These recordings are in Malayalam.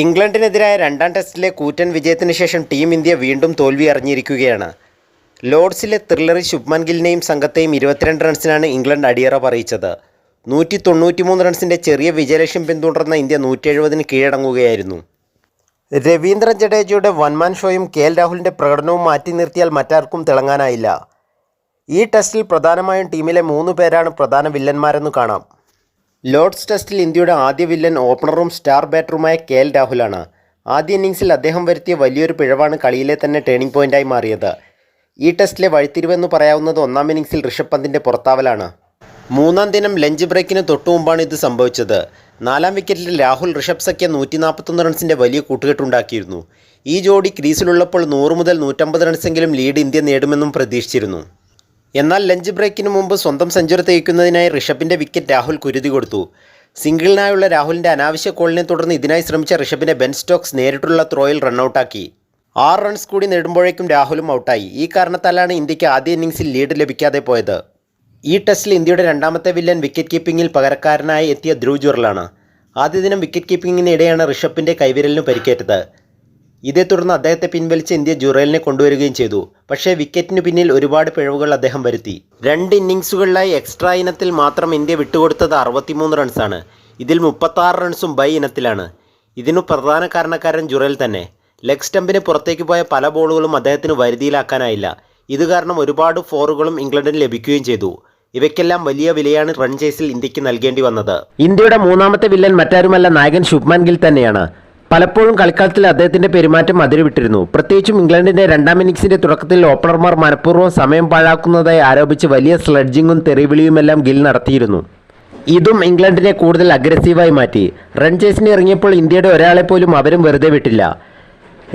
ഇംഗ്ലണ്ടിനെതിരായ രണ്ടാം ടെസ്റ്റിലെ കൂറ്റൻ വിജയത്തിന് ശേഷം ടീം ഇന്ത്യ വീണ്ടും തോൽവി അറിഞ്ഞിരിക്കുകയാണ്. ലോർഡ്സിലെ ത്രില്ലറി ശുഭ്മൻ ഗില്ലിനെയും സംഘത്തെയും ഇരുപത്തിരണ്ട് റൺസിനാണ് ഇംഗ്ലണ്ട് അടിയറ പറയിച്ചത് നൂറ്റി തൊണ്ണൂറ്റിമൂന്ന് റൺസിന്റെ ചെറിയ വിജയലക്ഷ്യം പിന്തുടർന്ന ഇന്ത്യ നൂറ്റി എഴുപതിന് കീഴടങ്ങുകയായിരുന്നു. രവീന്ദ്ര ജഡേജയുടെ വൺമാൻ ഷോയും കെ എൽ രാഹുലിന്റെ പ്രകടനവും മാറ്റി നിർത്തിയാൽ മറ്റാർക്കും തിളങ്ങാനായില്ല. ഈ ടെസ്റ്റിൽ പ്രധാനമായും ടീമിലെ മൂന്ന് പേരാണ് പ്രധാന വില്ലന്മാരെന്ന് കാണാം. ലോർഡ്സ് ടെസ്റ്റിൽ ഇന്ത്യയുടെ ആദ്യ വില്ലൻ ഓപ്പണറും സ്റ്റാർ ബാറ്ററുമായ കെ എൽ രാഹുലാണ്. ആദ്യ ഇന്നിങ്സിൽ അദ്ദേഹം വരുത്തിയ വലിയൊരു പിഴവാണ് കളിയിലെ തന്നെ ടേണിംഗ് പോയിന്റായി മാറിയത്. ഈ ടെസ്റ്റിലെ വഴിത്തിരിവെന്ന് പറയാവുന്നത് ഒന്നാം ഇന്നിങ്സിൽ ഋഷഭ് പന്തിന്റെ പുറത്താവലാണ്. മൂന്നാം ദിനം ലഞ്ച് ബ്രേക്കിന് തൊട്ടു മുമ്പാണ് ഇത് സംഭവിച്ചത്. നാലാം വിക്കറ്റിൽ രാഹുൽ ഋഷഭ് സഖ്യ നൂറ്റി നാൽപ്പത്തൊന്ന് റൺസിന്റെ വലിയ കൂട്ടുകെട്ടുണ്ടാക്കിയിരുന്നു. ഈ ജോഡി ക്രീസിലുള്ളപ്പോൾ നൂറ് മുതൽ നൂറ്റമ്പത് റൺസെങ്കിലും ലീഡ് ഇന്ത്യ നേടുമെന്നും പ്രതീക്ഷിച്ചിരുന്നു. എന്നാൽ ലഞ്ച് ബ്രേക്കിന് മുമ്പ് സ്വന്തം സെഞ്ചുറി തേക്കുന്നതിനായി ഋഷഭിന്റെ വിക്കറ്റ് രാഹുൽ കുരുതി കൊടുത്തു. സിംഗിളിനായുള്ള രാഹുലിന്റെ അനാവശ്യ കോളിനെ തുടർന്ന് ഇതിനായി ശ്രമിച്ച ഋഷഭിനെ ബെൻ സ്റ്റോക്സ് നേരിട്ടുള്ള ത്രോയിൽ റണ്ണൌട്ടാക്കി. ആറ് റൺസ് കൂടി നേടുമ്പോഴേക്കും രാഹുലും ഔട്ടായി. ഈ കാരണത്താലാണ് ഇന്ത്യയ്ക്ക് ആദ്യ ഇന്നിങ്സിൽ ലീഡ് ലഭിക്കാതെ പോയത്. ഈ ടെസ്റ്റിൽ ഇന്ത്യയുടെ രണ്ടാമത്തെ വില്ലൻ വിക്കറ്റ് കീപ്പിംഗിൽ പകരക്കാരനായി എത്തിയ ധ്രുവ് ജുറലാണ് ആദ്യ ദിനം വിക്കറ്റ് കീപ്പിംഗിനിടെയാണ് ഋഷഭിന്റെ കൈവിരലിന് പരിക്കേറ്റത്. ഇതേ തുടർന്ന് അദ്ദേഹത്തെ പിൻവലിച്ച് ഇന്ത്യ ജുറേലിനെ കൊണ്ടുവരികയും ചെയ്തു. പക്ഷേ വിക്കറ്റിന് പിന്നിൽ ഒരുപാട് പിഴവുകൾ അദ്ദേഹം വരുത്തി. രണ്ട് ഇന്നിങ്സുകളിലായി എക്സ്ട്രാ ഇനത്തിൽ മാത്രം ഇന്ത്യ വിട്ടുകൊടുത്തത് അറുപത്തിമൂന്ന് റൺസാണ്. ഇതിൽ മുപ്പത്താറ് റൺസും ബൈ ഇനത്തിലാണ്. ഇതിനു പ്രധാന കാരണക്കാരൻ ജുറേൽ തന്നെ. ലെഗ് സ്റ്റമ്പിന് പുറത്തേക്ക് പോയ പല ബോളുകളും അദ്ദേഹത്തിന് വരുതിയിലാക്കാനായില്ല. ഇത് കാരണം ഒരുപാട് ഫോറുകളും ഇംഗ്ലണ്ടിന് ലഭിക്കുകയും ചെയ്തു. ഇവയ്ക്കെല്ലാം വലിയ വിലയാണ് റൺ ചേസിൽ ഇന്ത്യയ്ക്ക് നൽകേണ്ടി വന്നത്. ഇന്ത്യയുടെ മൂന്നാമത്തെ വില്ലൻ മറ്റാരുമല്ല നായകൻ ശുഭ്മാൻ ഗിൽ തന്നെയാണ്. പലപ്പോഴും കളിക്കളത്തിൽ അദ്ദേഹത്തിന്റെ പെരുമാറ്റം അതിരുവിട്ടിരുന്നു. പ്രത്യേകിച്ചും ഇംഗ്ലണ്ടിന്റെ രണ്ടാം ഇന്നിംഗ്സിന്റെ തുടക്കത്തിൽ ഓപ്പണർമാർ മനഃപൂർവം സമയം പാഴാക്കുന്നതായി ആരോപിച്ച് വലിയ സ്ലഡ്ജിങ്ങും തെറിവിളിയുമെല്ലാം ഗിൽ നടത്തിയിരുന്നു. ഇതും ഇംഗ്ലണ്ടിനെ കൂടുതൽ അഗ്രസീവായി മാറ്റി. റൺ ചേസിന് ഇറങ്ങിയപ്പോൾ ഇന്ത്യയുടെ ഒരാളെ പോലും അവരും വെറുതെ വിട്ടില്ല.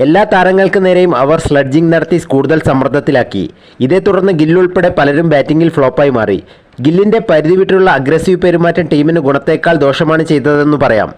എല്ലാ താരങ്ങൾക്ക് നേരെയും അവർ സ്ലഡ്ജിംഗ് നടത്തി കൂടുതൽ സമ്മർദ്ദത്തിലാക്കി. ഇതേ തുടർന്ന് ഗില്ലുൾപ്പെടെ പലരും ബാറ്റിംഗിൽ ഫ്ലോപ്പായി മാറി. ഗില്ലിന്റെ പരിധി വിട്ടുള്ള അഗ്രസീവ് പെരുമാറ്റം ടീമിന് ഗുണത്തേക്കാൾ ദോഷമാണ് ചെയ്തതെന്ന് പറയാം.